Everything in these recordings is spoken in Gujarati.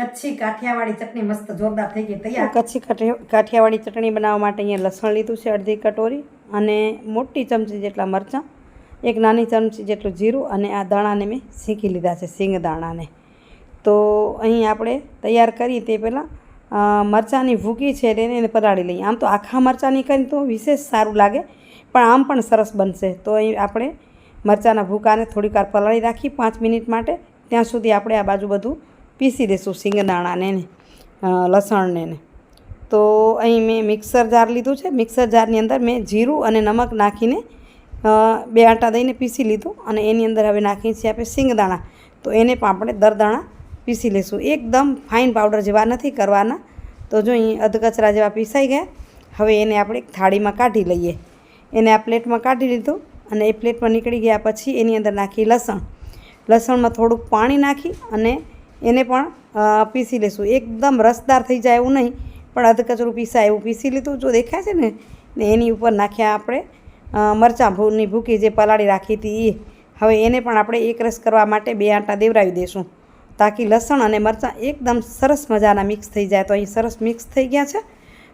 કચ્છી કાઠિયાવાડી ચટણી મસ્ત જોરદાર થઈ ગઈ, તૈયાર? કચ્છી કાઠી- કાઠિયાવાડી ચટણી બનાવવા માટે અહીંયા લસણ લીધું છે, અડધી કટોરી અને મોટી ચમચી જેટલા મરચાં, એક નાની ચમચી જેટલું જીરું અને આ દાણાને મેં શીખી લીધા છે, સિંગ દાણાને. તો અહીં આપણે તૈયાર કરીએ તે પહેલાં મરચાંની ભૂકી છે તેને એને પલાળી લઈએ. આમ તો આખા મરચાંની કરીને તો વિશેષ સારું લાગે, પણ આમ પણ સરસ બનશે. તો અહીં આપણે મરચાંના ભૂકાને થોડીક વાર પલાળી રાખી, પાંચ મિનિટ માટે. ત્યાં સુધી આપણે આ બાજુ બધું પીસી દઈશું સિંગદાણાને ને લસણને ને તો અહીં મેં મિક્સર જાર લીધું છે. મિક્સર જારની અંદર મેં જીરું અને નમક નાખીને બે આટા દઈને પીસી લીધું અને એની અંદર હવે નાખીએ છીએ આપણે સિંગદાણા. તો એને પણ આપણે દરદાણા પીસી લઈશું એકદમ ફાઇન પાવડર જેવા નથી કરવાના. તો જો અહીં અધકચરા જેવા પીસાઈ ગયા. હવે એને આપણે થાળીમાં કાઢી લઈએ. એને આ પ્લેટમાં કાઢી લીધું અને એ પ્લેટમાં નીકળી ગયા પછી એની અંદર નાખી લસણ. લસણમાં થોડુંક પાણી નાખી અને એને પણ પીસી લઈશું એકદમ રસદાર થઈ જાય એવું નહીં, પણ અધકચરું પીસાય એવું પીસી લીધું. જો દેખાય છે ને ને એની ઉપર નાખ્યા આપણે મરચાં ભૂની ભૂકી જે પલાળી રાખી હતી એ હવે એને પણ આપણે એક રસ કરવા માટે બે આંટા દેવરાવી દઈશું તાકી લસણ અને મરચાં એકદમ સરસ મજાના મિક્સ થઈ જાય. તો અહીં સરસ મિક્સ થઈ ગયા છે.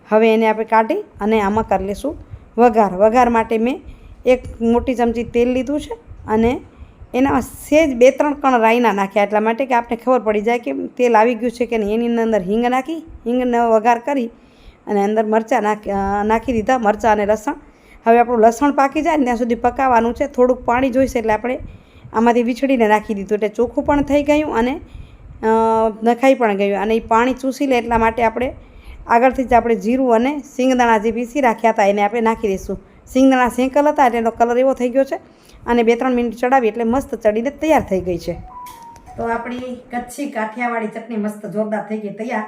હવે એને આપણે કાઢી અને આમાં કરી લઈશું વઘાર. વઘાર માટે મેં એક મોટી ચમચી તેલ લીધું છે અને એના સેજ બે, ત્રણ કણ રાઈના નાખ્યા. એટલા માટે કે આપણે ખબર પડી જાય કે તેલ આવી ગયું છે કે નહીં. એની અંદર હિંગ નાખી, હિંગનો વઘાર કરી અને અંદર મરચાં નાખી નાખી દીધા, મરચાં અને લસણ. હવે આપણું લસણ પાકી જાય ને ત્યાં સુધી પકાવવાનું છે. થોડુંક પાણી જોઈશે એટલે આપણે આમાંથી વીછળીને નાખી દીધું. એટલે ચોખ્ખું પણ થઈ ગયું અને નખાઈ પણ ગયું. અને એ પાણી ચૂસી લે એટલા માટે આપણે આગળથી જ આપણે જીરું અને સિંગદાણા જે પીસી રાખ્યા હતા એને આપણે નાખી દઈશું. સિંગદાણા સેંકલ હતા એટલે એનો કલર એવો થઈ ગયો છે. અને બે ત્રણ મિનિટ ચડાવી એટલે મસ્ત ચડીને તૈયાર થઈ ગઈ છે. તો આપણી કચ્છી કાઠિયાવાડી ચટણી મસ્ત જોરદાર થઈ ગઈ, તૈયાર.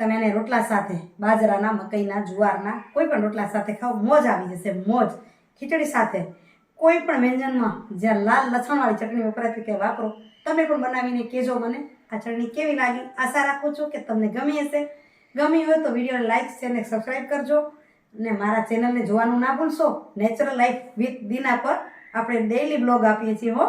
તમે એને રોટલા સાથે, બાજરાના, મકઈના, જુવારના, કોઈ પણ રોટલા સાથે ખાઓ, મોજ આવી જશે, મોજ. ખીચડી સાથે, કોઈ પણ વ્યંજનમાં જ્યાં લાલ લસણવાળી ચટણી વપરાતી તે વાપરો. તમે પણ બનાવીને કહેજો મને, આ ચટણી કેવી લાગી? આશા રાખું છું કે તમને ગમી હશે. ગમી હોય તો વિડીયોને લાઇક શેર અને સબસ્ક્રાઈબ કરજો. અને મારા ચેનલને જોવાનું ના ભૂલશો. નેચરલ લાઈફ વિથ દીના પર આપણે ડેઈલી બ્લોગ આપીએ છીએ હો.